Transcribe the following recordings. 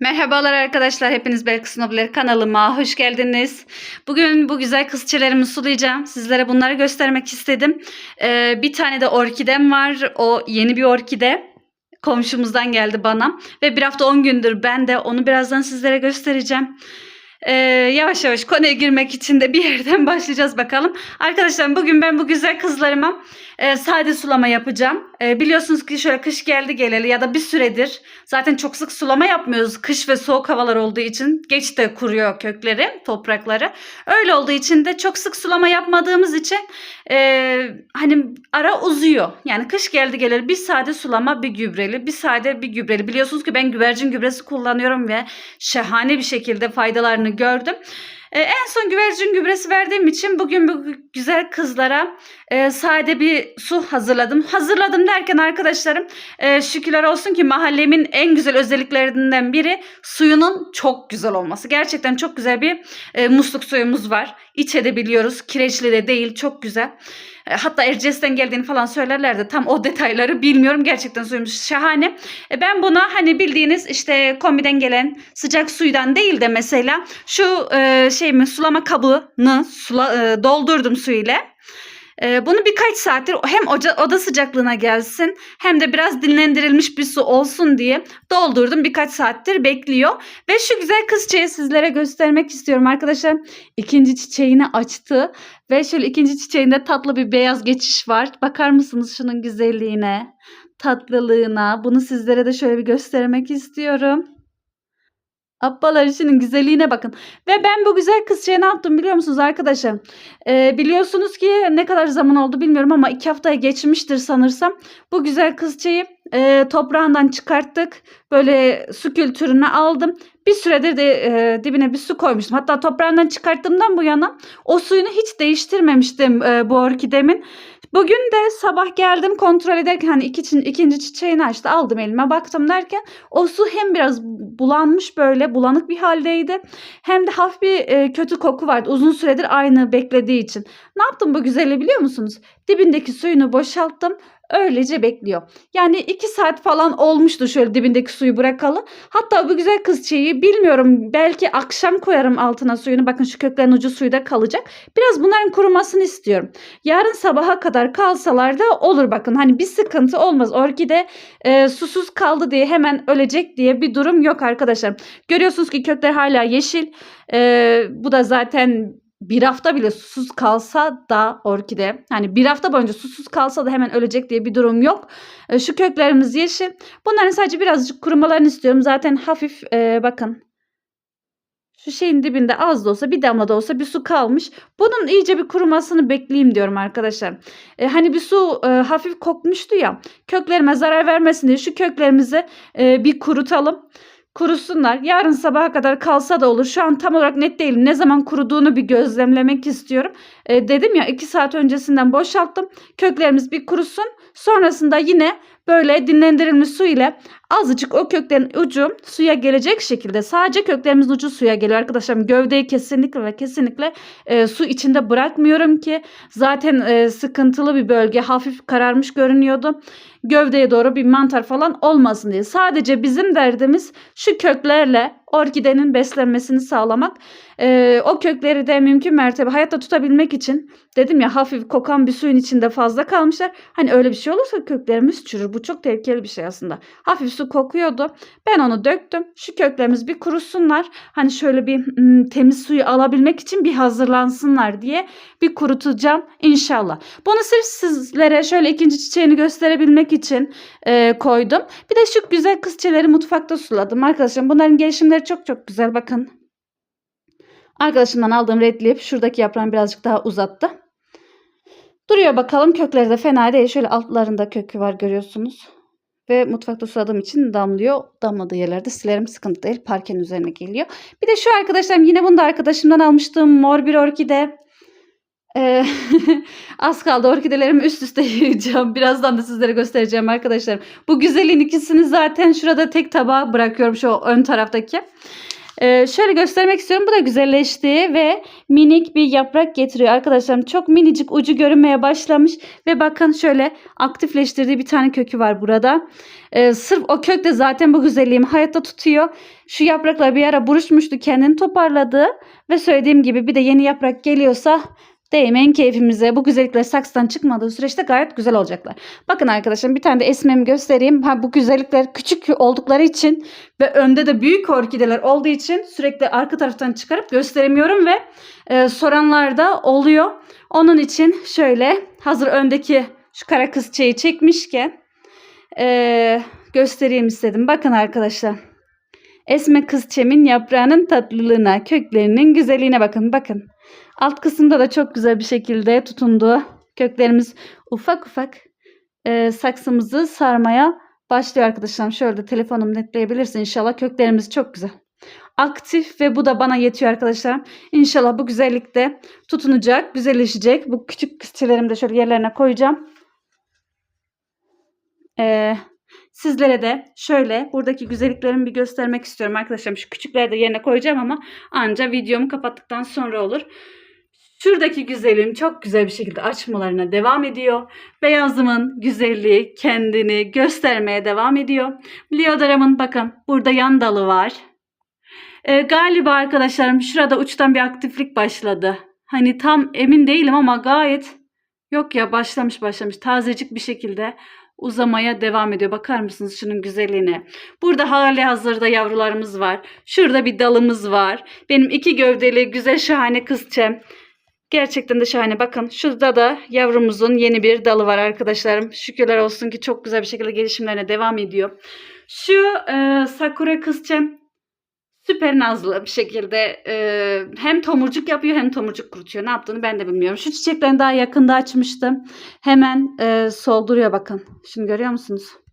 Merhabalar arkadaşlar. Hepiniz Belkıs Nobler kanalıma hoş geldiniz. Bugün bu güzel kızçelerimi sulayacağım. Sizlere bunları göstermek istedim. Ee, bir tane de orkidem var. O yeni bir orkide. Komşumuzdan geldi bana. Ve bir hafta 10 gündür ben de onu birazdan sizlere göstereceğim. Ee, yavaş yavaş konuya girmek için de bir yerden başlayacağız bakalım. Arkadaşlar bugün ben bu güzel kızlarıma e, sade sulama yapacağım. E, biliyorsunuz ki şöyle kış geldi geleli ya da bir süredir zaten çok sık sulama yapmıyoruz. Kış ve soğuk havalar olduğu için geç de kuruyor kökleri, toprakları. Öyle olduğu için de çok sık sulama yapmadığımız için e, hani ara uzuyor. Yani kış geldi geleli bir sade sulama bir gübreli, bir sade bir gübreli. Biliyorsunuz ki ben güvercin gübresi kullanıyorum ve şahane bir şekilde faydalarını gördüm. Ee, en son güvercin gübresi verdiğim için bugün bu güzel kızlara e, sade bir su hazırladım. Hazırladım derken arkadaşlarım e, şükürler olsun ki mahallemin en güzel özelliklerinden biri suyunun çok güzel olması. Gerçekten çok güzel bir e, musluk suyumuz var. İç edebiliyoruz. Kireçli de değil. Çok güzel. E, Hatta Erciyes'ten geldiğini falan söylerlerdi. Tam o detayları bilmiyorum. Gerçekten suyumuz şahane. E, Ben buna hani bildiğiniz işte kombiden gelen sıcak suydan değil de mesela şu e, şey mi sulama kabını sula, doldurdum su ile. E, bunu birkaç saattir hem oca, oda sıcaklığına gelsin hem de biraz dinlendirilmiş bir su olsun diye doldurdum. Birkaç saattir bekliyor. Ve şu güzel kız çiçeği sizlere göstermek istiyorum arkadaşlar. İkinci çiçeğini açtı. Ve şöyle ikinci çiçeğinde tatlı bir beyaz geçiş var. Bakar mısınız şunun güzelliğine, tatlılığına? Bunu sizlere de şöyle bir göstermek istiyorum. Abbalar işinin güzelliğine bakın. Ve ben bu güzel kızçaya ne yaptım biliyor musunuz arkadaşlar? Ee, biliyorsunuz ki ne kadar zaman oldu bilmiyorum ama iki haftaya geçmiştir sanırsam. Bu güzel kızçayı e, toprağından çıkarttık. Böyle su kültürüne aldım. Bir süredir de e, dibine bir su koymuştum. Hatta toprağından çıkarttığımdan bu yana o suyunu hiç değiştirmemiştim e, bu orkidemin. Bugün de sabah geldim kontrol ederken hani iki, ikinci çiçeğini açtı aldım elime baktım derken o su hem biraz bulanmış böyle bulanık bir haldeydi hem de hafif bir e, kötü koku vardı uzun süredir aynı beklediği için. Ne yaptım bu güzelliği biliyor musunuz? Dibindeki suyunu boşalttım öylece bekliyor. Yani iki saat falan olmuştu şöyle dibindeki suyu bırakalı. Hatta bu güzel kızçeği bilmiyorum belki akşam koyarım altına suyunu. Bakın şu köklerin ucu suyda kalacak. Biraz bunların kurumasını istiyorum. Yarın sabaha kadar kalsalar da olur bakın. Hani bir sıkıntı olmaz. Orkide e, susuz kaldı diye hemen ölecek diye bir durum yok arkadaşlar. Görüyorsunuz ki kökler hala yeşil. E, bu da zaten bir hafta bile susuz kalsa da orkide hani bir hafta boyunca susuz kalsa da hemen ölecek diye bir durum yok. E, şu köklerimiz yeşil. Bunların sadece birazcık kurumalarını istiyorum. Zaten hafif e, bakın şu şeyin dibinde az da olsa bir damla da olsa bir su kalmış. Bunun iyice bir kurumasını bekleyeyim diyorum arkadaşlar. E, hani bir su e, hafif kokmuştu ya. Köklerime zarar vermesin diye şu köklerimizi e, bir kurutalım kurusunlar. Yarın sabaha kadar kalsa da olur. Şu an tam olarak net değilim. Ne zaman kuruduğunu bir gözlemlemek istiyorum. E, dedim ya 2 saat öncesinden boşalttım. Köklerimiz bir kurusun. Sonrasında yine böyle dinlendirilmiş su ile azıcık o köklerin ucu suya gelecek şekilde sadece köklerimizin ucu suya geliyor arkadaşlarım. Gövdeyi kesinlikle ve kesinlikle e, su içinde bırakmıyorum ki zaten e, sıkıntılı bir bölge hafif kararmış görünüyordu. Gövdeye doğru bir mantar falan olmasın diye. Sadece bizim derdimiz şu köklerle orkidenin beslenmesini sağlamak. E, o kökleri de mümkün mertebe hayatta tutabilmek için dedim ya hafif kokan bir suyun içinde fazla kalmışlar. Hani öyle bir şey olursa köklerimiz çürür. Bu çok tehlikeli bir şey aslında. Hafif su kokuyordu. Ben onu döktüm. Şu köklerimiz bir kurusunlar. Hani şöyle bir ım, temiz suyu alabilmek için bir hazırlansınlar diye bir kurutacağım inşallah. Bunu sırf sizlere şöyle ikinci çiçeğini gösterebilmek için e, koydum. Bir de şu güzel kız çiçeğleri mutfakta suladım arkadaşlar. Bunların gelişimleri çok çok güzel bakın. Arkadaşımdan aldığım redleyip şuradaki yaprağını birazcık daha uzattı. Duruyor bakalım kökleri de fena değil. Şöyle altlarında kökü var görüyorsunuz. Ve mutfakta suladığım için damlıyor. Damladığı yerlerde silerim sıkıntı değil. Parkenin üzerine geliyor. Bir de şu arkadaşlarım yine bunu da arkadaşımdan almıştım. Mor bir orkide. Ee, az kaldı orkidelerimi üst üste yiyeceğim. Birazdan da sizlere göstereceğim arkadaşlarım. Bu güzelin ikisini zaten şurada tek tabağa bırakıyorum şu ön taraftaki. Ee, şöyle göstermek istiyorum. Bu da güzelleşti ve minik bir yaprak getiriyor arkadaşlarım. Çok minicik ucu görünmeye başlamış ve bakın şöyle aktifleştirdiği bir tane kökü var burada. Ee, sırf o kök de zaten bu güzelliğimi hayatta tutuyor. Şu yapraklar bir ara buruşmuştu kendini toparladı ve söylediğim gibi bir de yeni yaprak geliyorsa değmeyin keyfimize. Bu güzellikler saksıdan çıkmadığı süreçte gayet güzel olacaklar. Bakın arkadaşlar bir tane de esmemi göstereyim. Ha, bu güzellikler küçük oldukları için ve önde de büyük orkideler olduğu için sürekli arka taraftan çıkarıp gösteremiyorum ve e, soranlar da oluyor. Onun için şöyle hazır öndeki şu kara kız çiçeği çekmişken e, göstereyim istedim. Bakın arkadaşlar. Esme kız çemin yaprağının tatlılığına, köklerinin güzelliğine bakın. Bakın. Alt kısımda da çok güzel bir şekilde tutundu. Köklerimiz ufak ufak e, saksımızı sarmaya başlıyor arkadaşlar. Şöyle de telefonum netleyebilirsin inşallah. Köklerimiz çok güzel. Aktif ve bu da bana yetiyor arkadaşlar. İnşallah bu güzellikte tutunacak, güzelleşecek. Bu küçük kısçelerimi de şöyle yerlerine koyacağım. Ee, sizlere de şöyle buradaki güzelliklerimi bir göstermek istiyorum arkadaşlar. Şu küçükleri de yerine koyacağım ama anca videomu kapattıktan sonra olur. Şuradaki güzelliğim çok güzel bir şekilde açmalarına devam ediyor. Beyazımın güzelliği kendini göstermeye devam ediyor. Leodaramın bakın burada yan dalı var. Ee, galiba arkadaşlarım şurada uçtan bir aktiflik başladı. Hani tam emin değilim ama gayet yok ya başlamış başlamış tazecik bir şekilde uzamaya devam ediyor. Bakar mısınız şunun güzelliğine? Burada hali hazırda yavrularımız var. Şurada bir dalımız var. Benim iki gövdeli güzel şahane kızçem. Gerçekten de şahane. Bakın şurada da yavrumuzun yeni bir dalı var arkadaşlarım. Şükürler olsun ki çok güzel bir şekilde gelişimlerine devam ediyor. Şu e, sakura kızçem süper nazlı bir şekilde e, hem tomurcuk yapıyor hem tomurcuk kurutuyor. Ne yaptığını ben de bilmiyorum. Şu çiçeklerini daha yakında açmıştım. Hemen e, solduruyor bakın. Şimdi görüyor musunuz?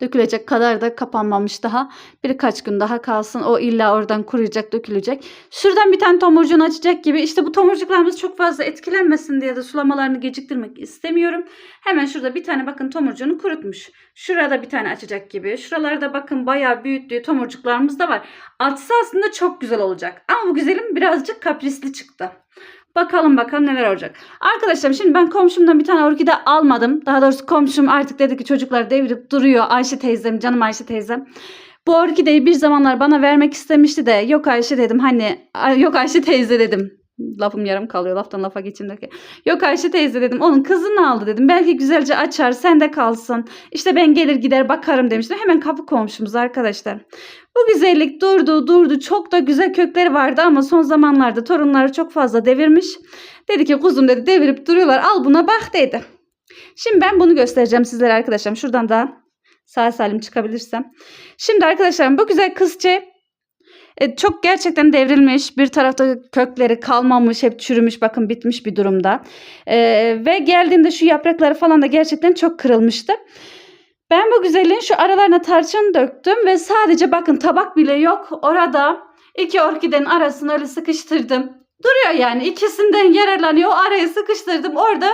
Dökülecek kadar da kapanmamış daha. Birkaç gün daha kalsın. O illa oradan kuruyacak, dökülecek. Şuradan bir tane tomurcuğunu açacak gibi. İşte bu tomurcuklarımız çok fazla etkilenmesin diye de sulamalarını geciktirmek istemiyorum. Hemen şurada bir tane bakın tomurcuğunu kurutmuş. Şurada bir tane açacak gibi. Şuralarda bakın bayağı büyüttüğü tomurcuklarımız da var. Açsa aslında çok güzel olacak. Ama bu güzelim birazcık kaprisli çıktı. Bakalım bakalım neler olacak. Arkadaşlar şimdi ben komşumdan bir tane orkide almadım. Daha doğrusu komşum artık dedi ki çocuklar devirip duruyor. Ayşe teyzem, canım Ayşe teyzem. Bu orkideyi bir zamanlar bana vermek istemişti de yok Ayşe dedim hani "Ay, yok Ayşe teyze dedim. Lafım yarım kalıyor laftan lafa geçimdeki. Yok Ayşe teyze dedim onun kızını aldı dedim. Belki güzelce açar sende kalsın. İşte ben gelir gider bakarım demiştim. Hemen kapı komşumuz arkadaşlar. Bu güzellik durdu durdu çok da güzel kökleri vardı ama son zamanlarda torunları çok fazla devirmiş. Dedi ki kuzum dedi devirip duruyorlar al buna bak dedi. Şimdi ben bunu göstereceğim sizlere arkadaşlarım. Şuradan da sağ salim çıkabilirsem. Şimdi arkadaşlarım bu güzel kızçe e, çok gerçekten devrilmiş. Bir tarafta kökleri kalmamış, hep çürümüş, bakın bitmiş bir durumda. E, ve geldiğinde şu yaprakları falan da gerçekten çok kırılmıştı. Ben bu güzelliğin şu aralarına tarçın döktüm ve sadece bakın tabak bile yok. Orada iki orkidenin arasını öyle sıkıştırdım. Duruyor yani ikisinden yararlanıyor. O araya sıkıştırdım orada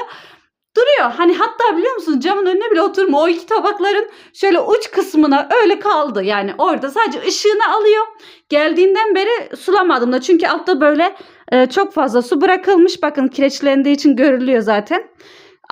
duruyor. Hani hatta biliyor musunuz camın önüne bile oturma. O iki tabakların şöyle uç kısmına öyle kaldı. Yani orada sadece ışığını alıyor. Geldiğinden beri sulamadım da. Çünkü altta böyle e, çok fazla su bırakılmış. Bakın kireçlendiği için görülüyor zaten.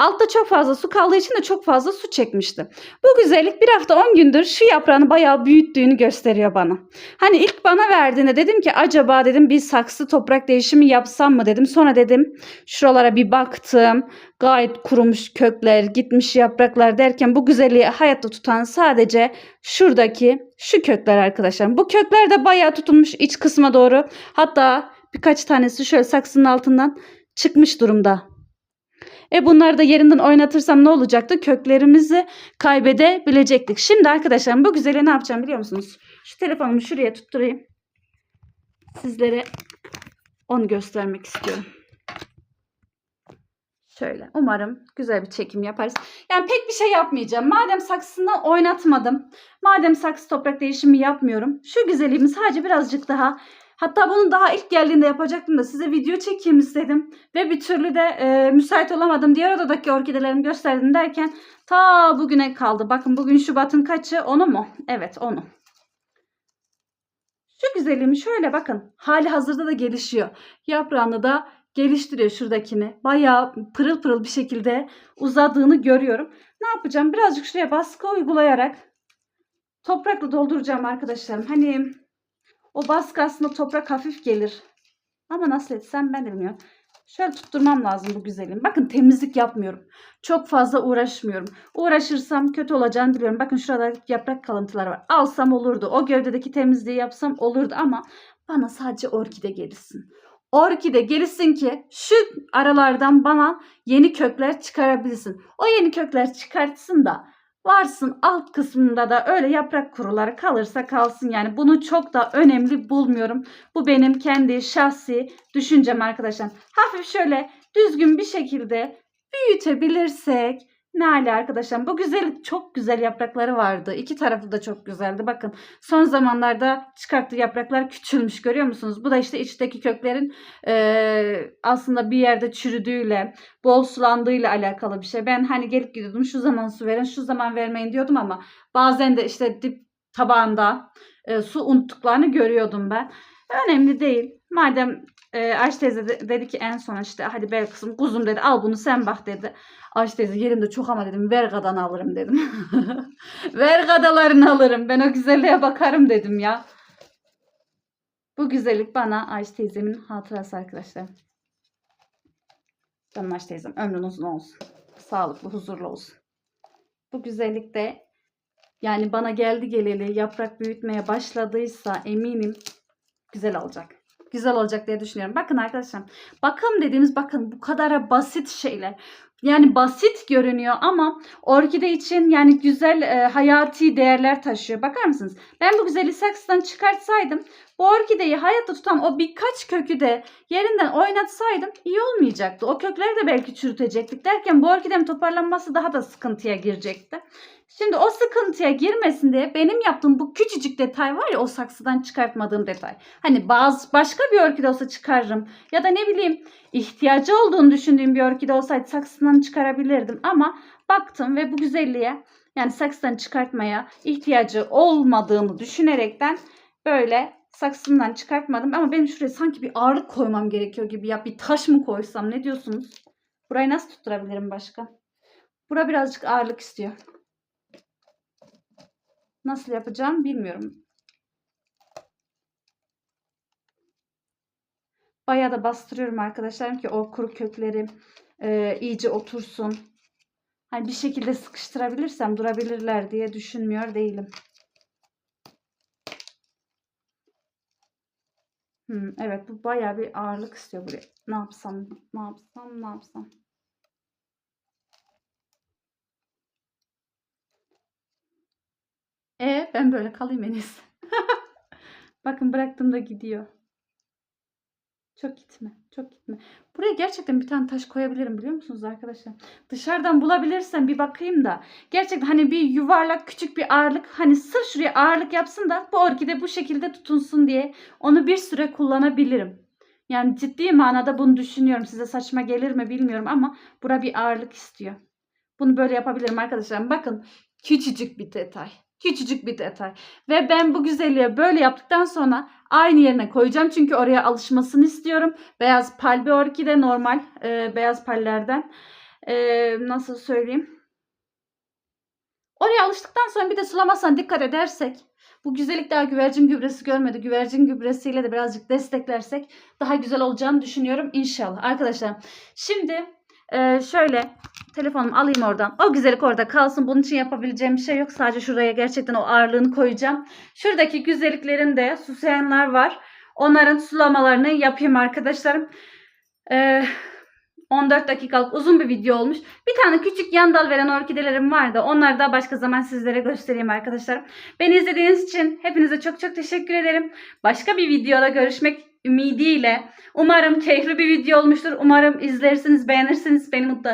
Altta çok fazla su kaldığı için de çok fazla su çekmişti. Bu güzellik bir hafta 10 gündür şu yaprağını bayağı büyüttüğünü gösteriyor bana. Hani ilk bana verdiğinde dedim ki acaba dedim bir saksı toprak değişimi yapsam mı dedim. Sonra dedim şuralara bir baktım. Gayet kurumuş kökler, gitmiş yapraklar derken bu güzelliği hayatta tutan sadece şuradaki şu kökler arkadaşlar. Bu kökler de bayağı tutulmuş iç kısma doğru. Hatta birkaç tanesi şöyle saksının altından çıkmış durumda. E bunları da yerinden oynatırsam ne olacaktı? Köklerimizi kaybedebilecektik. Şimdi arkadaşlar bu güzeli ne yapacağım biliyor musunuz? Şu telefonumu şuraya tutturayım. Sizlere onu göstermek istiyorum. Şöyle umarım güzel bir çekim yaparız. Yani pek bir şey yapmayacağım. Madem saksını oynatmadım. Madem saksı toprak değişimi yapmıyorum. Şu güzelliğimi sadece birazcık daha Hatta bunu daha ilk geldiğinde yapacaktım da size video çekeyim istedim. Ve bir türlü de e, müsait olamadım. Diğer odadaki orkidelerimi gösterdim derken ta bugüne kaldı. Bakın bugün Şubat'ın kaçı? Onu mu? Evet onu. Şu güzelliğimi şöyle bakın. Hali hazırda da gelişiyor. Yaprağını da geliştiriyor şuradakini. Bayağı pırıl pırıl bir şekilde uzadığını görüyorum. Ne yapacağım? Birazcık şuraya baskı uygulayarak toprakla dolduracağım arkadaşlarım. Hani o baskı aslında toprak hafif gelir. Ama nasıl etsem ben bilmiyorum. Şöyle tutturmam lazım bu güzelim. Bakın temizlik yapmıyorum. Çok fazla uğraşmıyorum. Uğraşırsam kötü olacağını biliyorum. Bakın şurada yaprak kalıntıları var. Alsam olurdu. O gövdedeki temizliği yapsam olurdu ama bana sadece orkide gelişsin. Orkide gelişsin ki şu aralardan bana yeni kökler çıkarabilsin. O yeni kökler çıkartsın da varsın alt kısmında da öyle yaprak kuruları kalırsa kalsın. Yani bunu çok da önemli bulmuyorum. Bu benim kendi şahsi düşüncem arkadaşlar. Hafif şöyle düzgün bir şekilde büyütebilirsek ne hali arkadaşlar. Bu güzel çok güzel yaprakları vardı. İki tarafı da çok güzeldi. Bakın son zamanlarda çıkarttığı yapraklar küçülmüş görüyor musunuz? Bu da işte içteki köklerin eee, aslında bir yerde çürüdüğüyle, bol sulandığıyla alakalı bir şey. Ben hani gelip gidiyordum şu zaman su verin, şu zaman vermeyin diyordum ama bazen de işte dip tabağında e, su unuttuklarını görüyordum ben. Önemli değil. Madem e, Ayşe teyze de- dedi ki en son işte hadi ver kızım kuzum dedi al bunu sen bak dedi. Ayşe teyze yerimde çok ama dedim ver gadan alırım dedim. ver gadalarını alırım ben o güzelliğe bakarım dedim ya. Bu güzellik bana Ayşe teyzemin hatırası arkadaşlar. Canım Ayşe teyzem ömrün uzun olsun. Sağlıklı huzurlu olsun. Bu güzellik de yani bana geldi geleli yaprak büyütmeye başladıysa eminim güzel olacak. Güzel olacak diye düşünüyorum. Bakın arkadaşlar. Bakım dediğimiz bakın bu kadar basit şeyler. Yani basit görünüyor ama orkide için yani güzel e, hayati değerler taşıyor. Bakar mısınız? Ben bu güzeli saksıdan çıkartsaydım bu orkideyi hayatta tutan o birkaç kökü de yerinden oynatsaydım iyi olmayacaktı. O kökleri de belki çürütecektik derken bu orkidenin toparlanması daha da sıkıntıya girecekti. Şimdi o sıkıntıya girmesin diye benim yaptığım bu küçücük detay var ya o saksıdan çıkartmadığım detay. Hani bazı başka bir orkide olsa çıkarırım ya da ne bileyim ihtiyacı olduğunu düşündüğüm bir orkide olsaydı saksından çıkarabilirdim ama baktım ve bu güzelliğe yani saksıdan çıkartmaya ihtiyacı olmadığını düşünerekten böyle saksından çıkartmadım ama benim şuraya sanki bir ağırlık koymam gerekiyor gibi ya bir taş mı koysam ne diyorsunuz? Burayı nasıl tutturabilirim başka? Bura birazcık ağırlık istiyor. Nasıl yapacağım bilmiyorum. Bayağı da bastırıyorum arkadaşlarım ki o kuru kökleri e, iyice otursun. Hani bir şekilde sıkıştırabilirsem durabilirler diye düşünmüyor değilim. Hmm, evet bu bayağı bir ağırlık istiyor buraya. Ne yapsam, ne yapsam, ne yapsam. E ben böyle kalayım en. Bakın bıraktım da gidiyor. Çok gitme. Çok gitme. Buraya gerçekten bir tane taş koyabilirim biliyor musunuz arkadaşlar? Dışarıdan bulabilirsem bir bakayım da. Gerçekten hani bir yuvarlak küçük bir ağırlık. Hani sırf şuraya ağırlık yapsın da bu orkide bu şekilde tutunsun diye onu bir süre kullanabilirim. Yani ciddi manada bunu düşünüyorum. Size saçma gelir mi bilmiyorum ama bura bir ağırlık istiyor. Bunu böyle yapabilirim arkadaşlar. Bakın küçücük bir detay. Küçücük bir detay. Ve ben bu güzelliğe böyle yaptıktan sonra aynı yerine koyacağım. Çünkü oraya alışmasını istiyorum. Beyaz pal bir orkide normal e, beyaz pallerden. E, nasıl söyleyeyim? Oraya alıştıktan sonra bir de sulamasına dikkat edersek bu güzellik daha güvercin gübresi görmedi. Güvercin gübresiyle de birazcık desteklersek daha güzel olacağını düşünüyorum inşallah. Arkadaşlar şimdi e, şöyle telefonumu alayım oradan. O güzellik orada kalsın. Bunun için yapabileceğim bir şey yok. Sadece şuraya gerçekten o ağırlığını koyacağım. Şuradaki güzelliklerin de susayanlar var. Onların sulamalarını yapayım arkadaşlarım. Ee, 14 dakikalık uzun bir video olmuş. Bir tane küçük yan dal veren orkidelerim vardı. Onları da başka zaman sizlere göstereyim arkadaşlarım. Beni izlediğiniz için hepinize çok çok teşekkür ederim. Başka bir videoda görüşmek ümidiyle. Umarım keyifli bir video olmuştur. Umarım izlersiniz, beğenirsiniz. Beni mutlu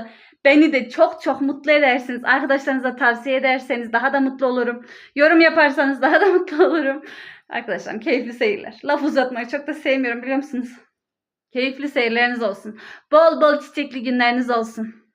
Beni de çok çok mutlu edersiniz. Arkadaşlarınıza tavsiye ederseniz daha da mutlu olurum. Yorum yaparsanız daha da mutlu olurum. Arkadaşlarım keyifli seyirler. Laf uzatmayı çok da sevmiyorum biliyor musunuz? Keyifli seyirleriniz olsun. Bol bol çiçekli günleriniz olsun.